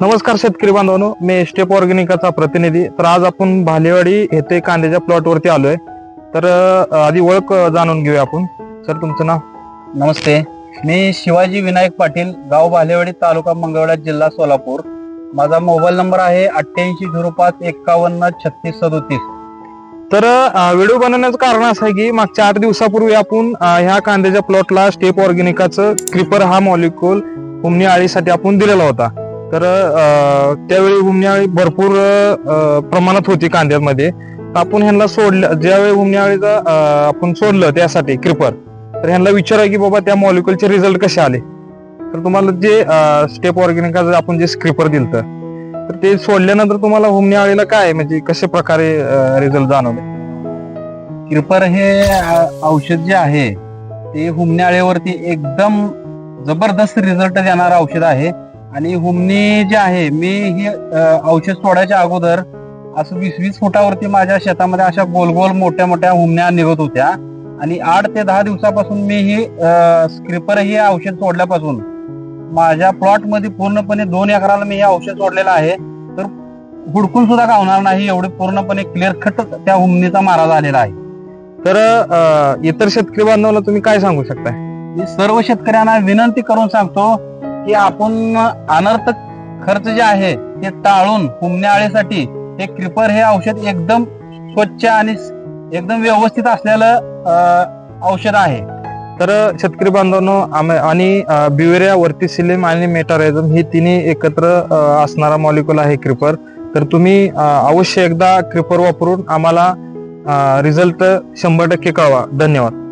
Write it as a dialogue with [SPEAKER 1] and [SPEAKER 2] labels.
[SPEAKER 1] नमस्कार शेतकरी बांधवांनो मी स्टेप ऑर्गॅनिकाचा प्रतिनिधी. तर आज आपण भालेवाडी येथे कांद्याच्या प्लॉटवरती आलोय. तर आधी ओळख जाणून घेऊया आपण. सर तुमचं नाव?
[SPEAKER 2] नमस्ते. मी शिवाजी विनायक पाटील गाव भालेवाडी तालुका मंगळवेढा जिल्हा सोलापूर. माझा मोबाईल नंबर आहे अठ्ठ्याऐंशी झिरो पाच एकावन्न छत्तीस सदोतीस.
[SPEAKER 1] तर व्हिडिओ बनवण्याचं कारण असं आहे की मागच्या आठ दिवसापूर्वी आपण ह्या कांद्याच्या प्लॉटला स्टेप ऑर्गॅनिकाचं क्रिपर हा मॉलिक्यूल हुमणी आळीसाठी आपण दिलेला होता. तर त्यावेळी हुमणी भरपूर प्रमाणात होती कांद्यामध्ये. आपण ह्यांना सोडलं ज्यावेळी हुमणी आपण सोडलं त्यासाठी क्रिपर तर ह्यांना विचारा की बाबा त्या मॉलिक्युलचे रिझल्ट कसे आले? तर तुम्हाला जे स्टेप ऑर्गॅनिकाचं आपण जे स्क्रिपर दिलं तर ते सोडल्यानंतर तुम्हाला हुमणी काय म्हणजे कशा प्रकारे रिझल्ट जाणवले?
[SPEAKER 2] क्रिपर हे औषध जे आहे ते हुमण्याळेवरती एकदम जबरदस्त रिझल्ट देणारं औषध आहे. आणि हुमणी जे आहे मी ही औषध सोडायच्या अगोदर असं वीस वीस फुटावरती माझ्या शेतामध्ये अशा गोल गोल मोठ्या मोठ्या हुमण्या निघत होत्या. आणि आठ ते दहा दिवसापासून मी ही स्क्रिपर हे औषध सोडल्यापासून माझ्या प्लॉटमध्ये पूर्णपणे दोन एकराला मी हे औषध सोडलेलं आहे. तर हुडकून सुद्धा गावणार नाही एवढे पूर्णपणे क्लिअर कट त्या हुमणीचा मारा झालेला आहे.
[SPEAKER 1] तर इतर शेतकरी बांधवांना तुम्ही काय सांगू शकताय?
[SPEAKER 2] मी सर्व शेतकऱ्यांना विनंती करून सांगतो की आपण अनर्थ खर्च जे आहे ते टाळून हुमण्या आळीसाठी हे क्रिपर हे औषध एकदम स्वच्छ आणि एकदम व्यवस्थित असलेलं औषध आहे.
[SPEAKER 1] तर शेतकरी बांधवांनो आणि बिवेरिया वर्टिसिलिम आणि मेटारायझम हे तिन्ही एकत्र असणारा मॉलिक्युल आहे क्रिपर. तर तुम्ही अवश्य एकदा क्रिपर वापरून आम्हाला रिझल्ट शंभर टक्के कळवा. धन्यवाद.